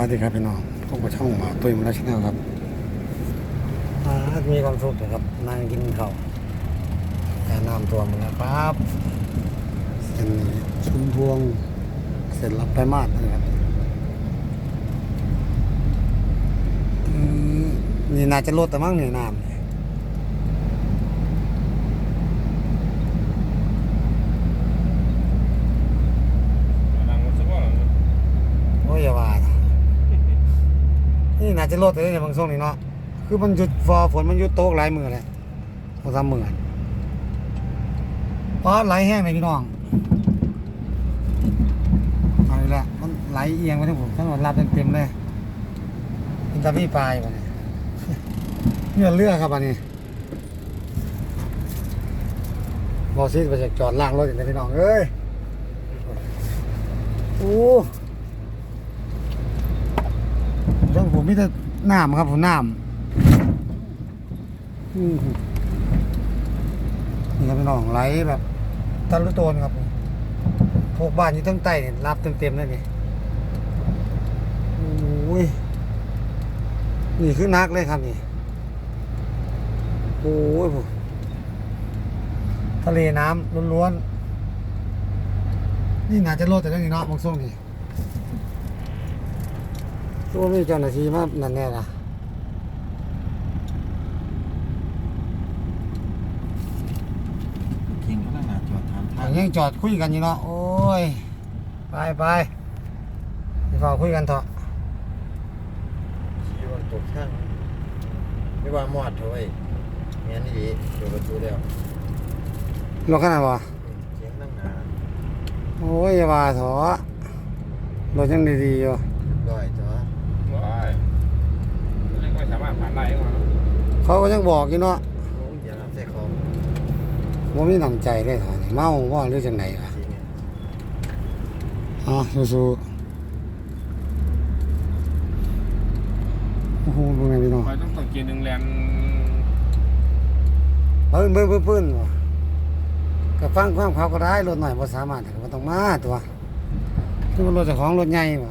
วัสดีครับพี่น้องพบกับช่องหมาตุ้ยมาแล้วชแนลครับอ่ามีความสุขนะครับนั่งกินข้าวแต่น้ำท่วมนะครับเส้นนี้ชุมพวงเสร็จรับไปมาดนะครับอืมนี่น่าจะลดแต่มั้งเนี่ยน้ำเนี่ย นางมันสักว่า โอ้ยอย่าว่านะนี่น่า จะลดแต่เนี่ยบางช่วงนี้เนาะคือมันหยุดฟอฝนมันหยุดโต๊ะหลายมือเลยสองสามมือเพราะไหลแห้งเลยพี่น้องเอาอีกแล้วมันไหลเอียงไปทั้งผมทั้งหมดรับเต็มๆเลยอินตาพี่ปลายมาเนี่ยเนี่ยเลือกครับอันนี้บอสซีไปจากจอดล่างรถอย่างนี้พี่น้องเอ้ยโอ้ เรื่องผมมีแต่น้ำครับผมน้ำอือหือนี่ครับพี่น้องไหลแบบตะลุโตนครับผมพวกบ้านอยู่ตั้งใต้เนี่ยรับเต็มๆเลยนี่โอ้ยนี่คือนักเลยครับนี่โอ้ยผมทะเลน้ำล้วนๆนี่น่าจะโลดแต่เรื่องนี้เนาะบางช่วงนี้ ตัวมีเจ้าหน้าที่มานั่นแน่นะเก่งก็ตั้งนานจอดถามอย่างยังจอดคุยกันอยู่เนาะโอ้ยไปไปไปฝากคุยกันเถอะชี้วันตกช่างไม่ว่ามอดเถอะเว้ยงั้นดีเดี๋ยวประตูเดียวรถขนาดวะเสียงตั้งนานโอ้ยอย่าว่าเถอะรถยังดีๆอยู่ด้อยจ้ะว้าย ไม่ค่อยสามารถผ่านได้หรอกเขาก็ยังบอกอยู่เนาะโอ้ยอย่ารับใส่ของว่ามีน้ำใจได้เถอะนี่เมาว่าหรือจังไหนล่ะจริงเนี่ยอ๋อสู้ๆโอ้โหเป็นไงพี่น้องคอยต้องต้องกินหนึ่งแลนเบิ้งเบิ้งเบิ้งเบิ้งวะก็ฟังความเขาก็ได้รถหน่อยพอสามารถก็บ่ต้องมาตัวคือว่ารถเจ้าของรถใหญ่บ่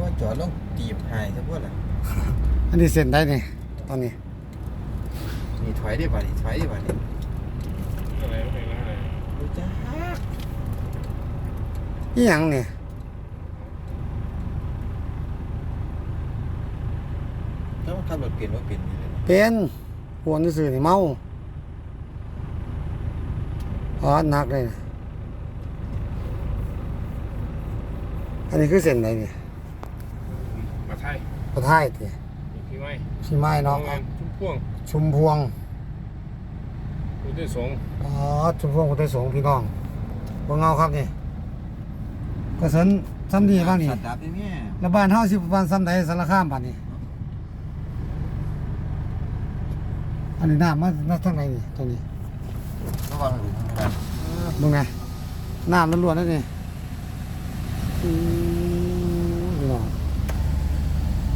ว่าจอดลง ตีบหายซะพวกแหละอันนี้เส้นได้นี่ตอนนี้นี่ถอยได้ป่ะนี่ถอยได้ป่ะนี่อะไรไม่เป็นไรรู้จ้าอีหยังเนี่ยถ้ามันขับรถเปลี่ยนว่าเปลี่ยนนี่เลยนะเป็นปวนซื่อๆนี่เมาอ๋อหนักเลยนะอันนี้คือเส้นไหนนี่มาไทย ประท้ายติพี่ไม่ชิไม้เนาะงานชุ่มพ่วงชุมพวงดูด้วยสงอ๋อชุมพวงกุฏิสงฆ์พี่น้องบ่เงาครับนี่กระสันซ้ำดีบ้างนี่สัตว์ดับได้เนี่ยแล้วบ้านเฮาสิประมาณซ้ำใดสารคามบ้านนี้อันนี้น้ำมามาทางไหนนี่ตรงนี้ระวังหลุมกันมึงไงน้ำล้วนๆนั่นนี่อืมพี่น้อง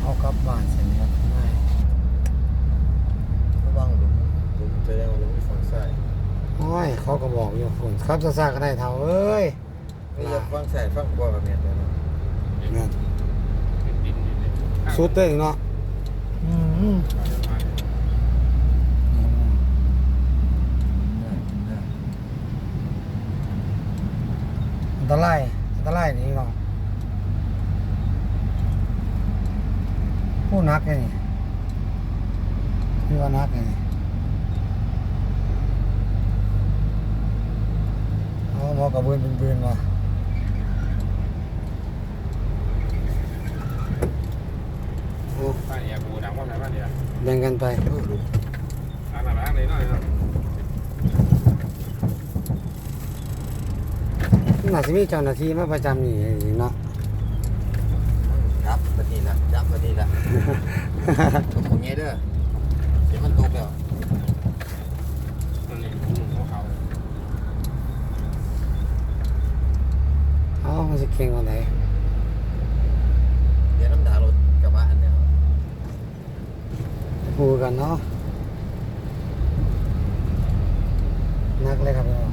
เอากลับบ้านเสร็จครับง่ายระวังหลุมหลุมแสดงว่าหลุมที่ฝั่งซ้ายโอ้ยเขาก็บอกอยู่ฝนครับซ่าๆก็ได้เท่าเอ้ยไม่อยากฝั่งซ้ายฝั่งขวากับเมียตัวนั้นเนี่ยเป็นดินดินดินสุดเต้เนาะอืมอันตรายอันตรายนี่พี่น้องผู้ นักไงนี่พี่ว่านักไงนี่เอาหมอกระเบือนเป็นเบือนมาบ้านอยากบูดังว่าไหนบ้านเดียวแบ่งกันไปเออหลุมร้านอะไรร้านไหนหน่อยนะน่าจะมีเจ้าหน้าที่มาประจำนี่เนาะจับบัน นี้ละจับบันนี้ละตกอย่างเงี้ยเด้อเดี๋ยวมันตกแล้วนั่นนี่เขาเขาเอามันจะเก่งกว่าไหนเดี๋ยวน้ำด่ารถกระบะอันเดียวพูดกันเนาะนักเลยครับพี่น้อง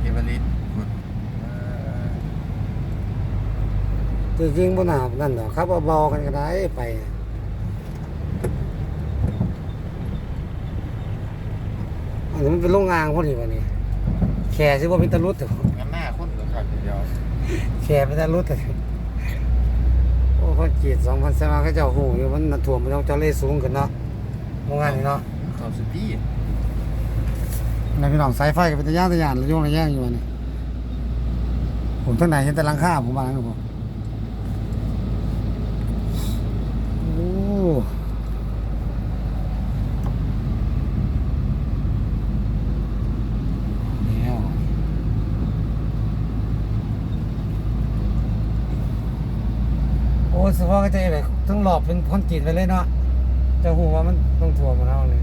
เกวลิตคุณ เออจริงๆบ่น่านั่นดอกครับเบาๆกันก็ได้ไปอันนี้มันเป็นโรงงานพอดีวะนี่แค่สิบ่เป็นตะลุดเถอะงั้นหน้าคนเหลือครับเดียวแค่เป็นตะลุดเถอะโอ้คนจีด2,000สมาเขาเจ้าฮู้อยู่มันน่ะท่วมมันต้องเจ้าเลสูงขึ้นเนาะโรงงานนี่เนาะต่อสุปี้ในพี่น้องสายไฟกับเป็นตะย่างตะยานระยงระแย่งอยู่วะนี่ผมทั้งไหนเห็นแต่หลังคาผมมาแล้วผมโอ้แล้ว โอ้สภาพก็จะแบบทั้งหลอบเป็นคอนกรีตไปเลยเนาะเจะหูว่ามันต้องถ่วมมาเท่านี้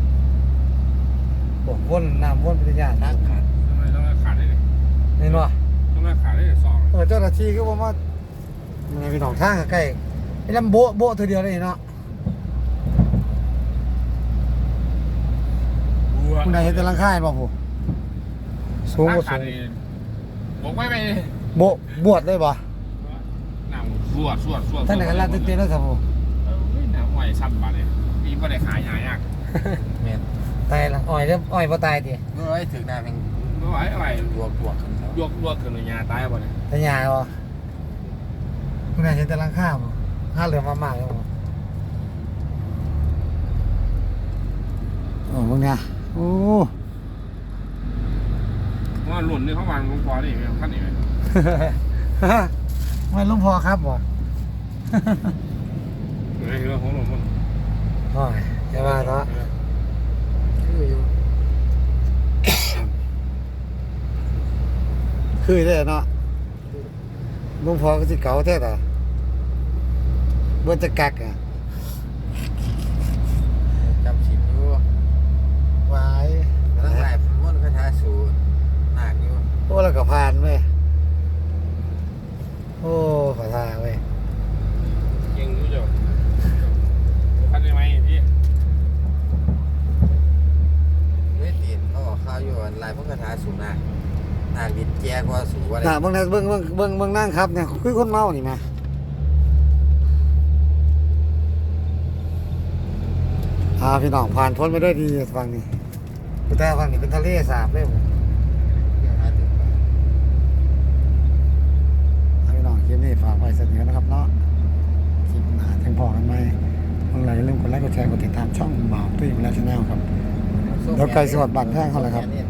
บวกวนน้ำวนเป็นตะยานทางขาดต้องเลยต้องเลยขาดได้เลยนี่เนาะต้องเลยขาดได้เลยสองเออเจ้าหน้าที่ก็บอกว่ายังไงพี่น้องทางใกล้ไอ้ลำโบะโบะเธอเดียวเลยเนาะ คุณนายเห็นแต่หลังคาเห็นบ่ผู้สูงทางกว่าขาสูดงนี่บอกไม่ไปโบะบวชเลยบ่น้ำสวดสวดสวดท่านไหนกันลาดเต้นๆแล้วครับผู้เอ้ยน้ำไหวซ้ำบาดเลยนี่ไม่ได้ขายหายากเมนตายละอ้อยเด้ออ้อยบ่ตายติเมื่อไอ้ถึงหน้าเป็นไม่ไหวอะไรบวกบวกขึ้นแล้วลวกลวกขึ้นยาตายบ่เนี่ยแต่ยาบ่คุณนายเห็นแต่หลังคาบ่ห้าเหลือมามากแล้วบ่โอ้พวกเนี้ย โอ้ว่าหล่นนี่เขาวางลงคอนี่ขั้นนี้ไหมไม่ลุงพอครับบ่เฮ้ยเรื่องของหล่นมันโอ้ยอย่าว่าเนาะคืออยู่คือได้เนาะลุงพอก็สิเก่าแท้ต่อบ่จะกักอะ จำชินอยู่ วาย ตั้งหลายม้วนคาถา สูหนักอยู่โอ้แล้วก็ผ่านเว้ยโอ้ขอทาเว้ยยังรู้จักขั้นนี้ไหมพี่เวทีนเขาบอกข้าวอยู่อันลายม้วนคาถาสูหนักหนักบิดแจกว่าสูอะไรน่ะเบิ่งนะเบิ่งเบิ่งเบิ่งเบิ่งนั่งครับเนี่ยคือคนเมานี่แหมอ่าพี่น้องผ่านพ้นไปด้วยดีฟังนี่ แต่ฟังนี่เป็นทะเลสาบเลยผมมาถึงเอาพี่น้องคลิปนี้ฝากไว้เสนอนะครับเนาะคลิปหน้าจังพอกันไหมเมื่อไหร่อย่าลืมกดไลค์กดแชร์กดติดตามช่องบ่าวตุ้ยมาแล้วชาแนลครับ เดี๋ยวไกลสวัสดิ์บัตรแท่งเขาเลยครับนี่